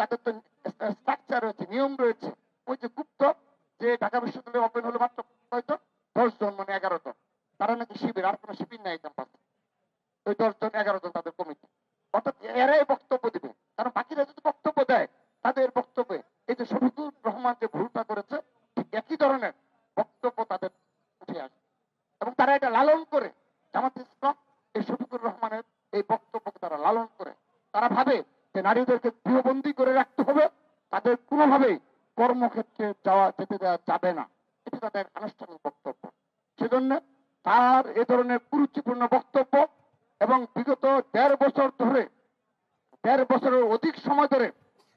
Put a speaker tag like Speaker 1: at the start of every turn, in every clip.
Speaker 1: তাদের তো স্ট্রাকচার রয়েছে, নিয়ম রয়েছে। ওই যে গুপ্ত, যে ঢাকা বিশ্ববিদ্যালয়ে ওপেন হলো মাত্র হয়তো দশ জন মানে এগারো জন তারা নাকি শিবির, আর কোনো শিবির নাই ক্যাম্পাসে ওই দশ জন এগারো জন তাদের কমিটি অর্থাৎ এরাই বক্তব্য দিবে। কারণ বাকিরা যদি বক্তব্য দেয়, তাদের বক্তব্যে এই যে শফিকুর রহমান যে ভুলটা করেছে, ঠিক একই ধরনের বক্তব্য তাদের উঠে আসে এবং তারা এটা লালন করে, জামাত ইসলাম এই শফিকুর রহমানের এই বক্তব্যকে তারা লালন করে। তারা ভাবে যে নারীদেরকে গৃহবন্দী করে রাখতে হবে, তাদের কোনোভাবেই কর্মক্ষেত্রে যাওয়া যেতে দেওয়া যাবে না। এটি তাদের আনুষ্ঠানিক বক্তব্য। সেজন্য তার এ ধরনের কুরুচিপূর্ণ বক্তব্য এবং বিগত দেড় বছর ধরে, দেড় বছরের অধিক সময় ধরে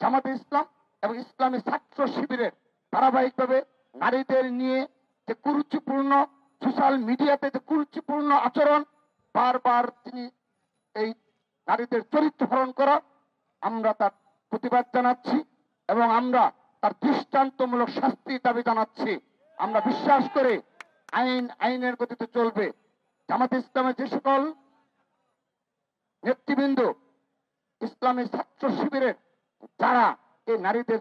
Speaker 1: জামাতে ইসলাম এবং ইসলামী ছাত্র শিবিরের ধারাবাহিকভাবে নারীদের নিয়ে যে কুরুচিপূর্ণ সোশ্যাল মিডিয়াতে যে কুরুচিপূর্ণ আচরণ, বারবার তিনি এই নারীদের চরিত্র হরণ করা আমরা তার প্রতিবাদ জানাচ্ছি এবং আমরা তার দৃষ্টান্তমূলক শাস্তির দাবি জানাচ্ছি। আমরা বিশ্বাস করে আইন, আইনের গতিতে চলবে। জামাত ইসলামের যে সকল নেতৃবৃন্দ, ইসলামী ছাত্র শিবিরের যারা এই নারীদের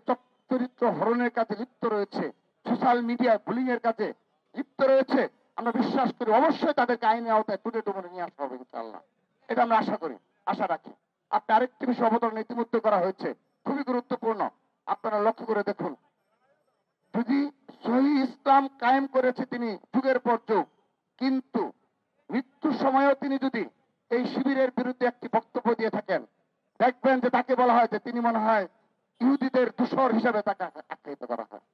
Speaker 1: চরিত্র হরণের কাজে লিপ্ত রয়েছে, সোশ্যাল মিডিয়ায় বুলিং এর কাজে লিপ্ত রয়েছে, আমরা বিশ্বাস করি অবশ্যই তাদেরকে আইনের আওতায় তুলে দমনে নিয়ে আসা হবে ইনশাআল্লাহ। এটা আমরা আশা করি, আশা রাখি। আপনি আরেকটি বিষয় অবতরণ ইতিমধ্যে করা হয়েছে। খুবই গুরুত্বপূর্ণ। আপনারা লক্ষ্য করে দেখুন। যদি সহি ইসলাম কায়েম করেছে তিনি, যুগের পর যুগ, কিন্তু মৃত্যুর সময়ও তিনি যদি এই শিবিরের বিরুদ্ধে একটি বক্তব্য দিয়ে থাকেন, দেখবেন যে তাকে বলা হয় যে তিনি মনে হয় ইহুদিদের দূষর হিসাবে তাকে আখ্যায়িত করা হয়।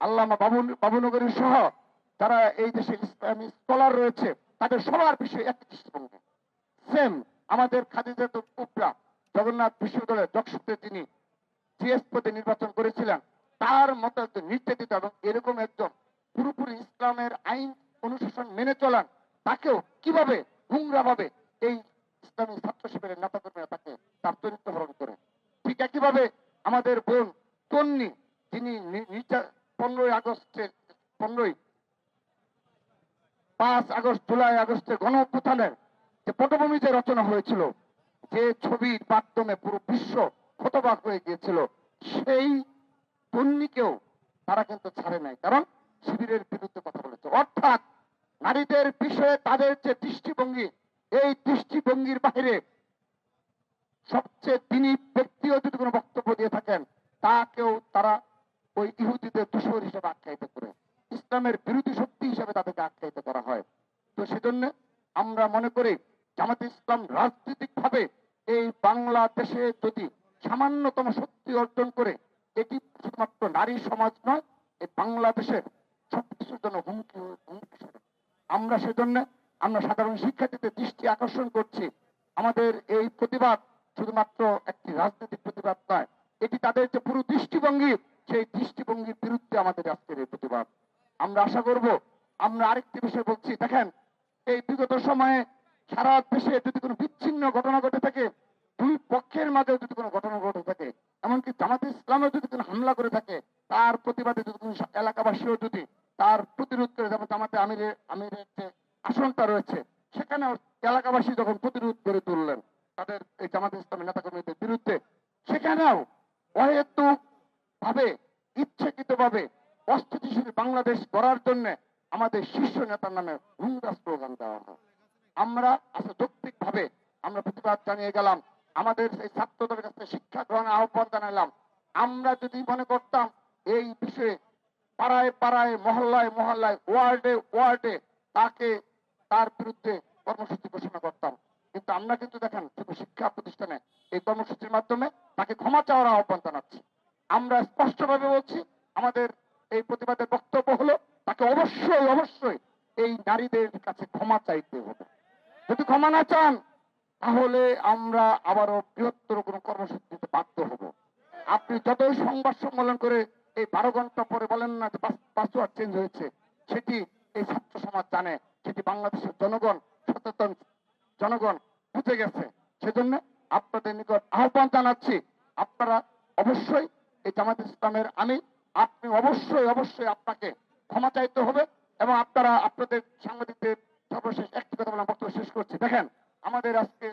Speaker 1: আল্লামা বাবু, বাবুনগরী সহ যারা এই দেশে ইসলামী স্কলার রয়েছে, তাদের সবার বিষয়ে একই দৃষ্টিভঙ্গি সেম আমাদের খাদিজাতুল কুবরা জগন্নাথ বিশ্ববিদ্যালয়ের যক্ষতে তিনি জিএস পদে নির্বাচন করেছিলেন, তার মতো একজন নির্যাতিত এবং এরকম একজন পুরোপুরি ইসলামের আইন অনুশাসন মেনে চলান তাকেও কীভাবে ভাবে এই ইসলামী ছাত্র শিবিরের নেতা কর্মীরা তাকে তার চরিত্র হরণ করে? ঠিক একইভাবে আমাদের বোন তন্নি, যিনি পনেরোই আগস্টের, পনেরোই পাঁচ আগস্ট, জুলাই আগস্টে গণ যে পটভূমি যে রচনা হয়েছিল, যে ছবির মাধ্যমে পুরো বিশ্ব হতবাক হয়ে গিয়েছিল, সেই তন্নিকেও তারা কিন্তু ছাড়ে নাই। কারণ শিবিরের বিরুদ্ধে কথা বলেছে। অর্থাৎ নারীদের বিষয়ে তাদের যে দৃষ্টিভঙ্গি, এই দৃষ্টিভঙ্গির বাইরে সবচেয়ে তিনি ব্যক্তিও যদি কোনো বক্তব্য দিয়ে থাকেন তাকেও তারা ওই ইহুদিদের দূষর হিসেবে আখ্যায়িত করে। ইসলামের বিরোধী শক্তি হিসেবে তাদেরকে আখ্যায়িত করা হয়। তো সেজন্য আমরা মনে করি জামাত ইসলাম রাজনৈতিক ভাবে এই বাংলাদেশে যদি সামান্যতম শক্তি অর্জন করে, এটি শুধুমাত্র নারী সমাজ নয় এই বাংলাদেশের সবকিছুর জন্য হুমকি হুমকি আমরা সেজন্য আমরা সাধারণ শিক্ষার্থীদের দৃষ্টি আকর্ষণ করছি। আমাদের এই প্রতিবাদ শুধুমাত্র একটি রাজনৈতিক প্রতিবাদ নয়, এটি তাদের যে পুরো দৃষ্টিভঙ্গি, সেই দৃষ্টিভঙ্গির বিরুদ্ধে আমাদের আজকের এই প্রতিবাদ। আমরা আশা করব, আমরা আরেকটি বিষয় বলছি, দেখেন, এই বিগত সময়ে সারা দেশে যদি কোনো বিচ্ছিন্ন ঘটনা ঘটে থাকে, দুই পক্ষের মাঝেও যদি কোনো ঘটনা ঘটে থাকে, এমনকি জামাতে ইসলামেও যদি কোনো হামলা করে থাকে, তার প্রতিবাদে যদি কোনো এলাকাবাসীও যদি তার প্রতিরোধ করে, যেমন জামাতে আমিরের আমিরের যে আসনটা রয়েছে, সেখানেও এলাকাবাসী যখন প্রতিরোধ করে তুললেন, তাদের এই জামাতে ইসলামের নেতাকর্মীদের বিরুদ্ধে, সেখানেও অহেতুক ভাবে ইচ্ছাকৃত ভাবে অস্থিতিশীল বাংলাদেশ গড়ার জন্য আমাদের শীর্ষ নেতার নামে হুঙ্গা স্লোগান দেওয়া হয়। আমরা ভাবে আমরা প্রতিবাদ জানিয়ে গেলাম, আমাদের এই ছাত্রদের কাছে শিক্ষা গ্রহণের আহ্বান জানালাম। আমরা যদি মনে করতাম এই বিষয়ে পাড়ায় পাড়ায়, মহল্লায় মহল্লায়, ওয়ার্ডে ওয়ার্ডে তাকে তার বিরুদ্ধে কর্মসূচি ঘোষণা করতাম। কিন্তু আমরা কিন্তু দেখেন, শুধু শিক্ষা প্রতিষ্ঠানে এই কর্মসূচির মাধ্যমে তাকে ক্ষমা চাওয়ার আহ্বান জানাচ্ছি। আমরা স্পষ্টভাবে বলছি, আমাদের এই প্রতিবাদের বক্তব্য হলো, তাকে অবশ্যই অবশ্যই এই নারীদের কাছে ক্ষমা চাইতে হবে। যদি ক্ষমা না চান, তাহলে আমরা আবারও বৃহত্তর কোনো কর্মসূচি দিতে বাধ্য হব। আপনি যতই সংবাদ সম্মেলন করে এই বারো ঘণ্টা পরে বলেন না যে পাসওয়ার্ড চেঞ্জ হয়েছে, সেটি এই ছাত্র সমাজ জানে, সেটি বাংলাদেশের জনগণ, সচেতন জনগণ বুঝে গেছে। সেজন্য আপনাদের নিকট আহ্বান জানাচ্ছি, আপনারা অবশ্যই এই জামাত ইসলামের আমি আপনি অবশ্যই অবশ্যই আপনাকে ক্ষমা চাইতে হবে এবং আপনারা আপনাদের সাংবাদিকদের সর্বশেষ একটি কথা বলে বক্তব্য শেষ করছি। দেখেন আমাদের আজকে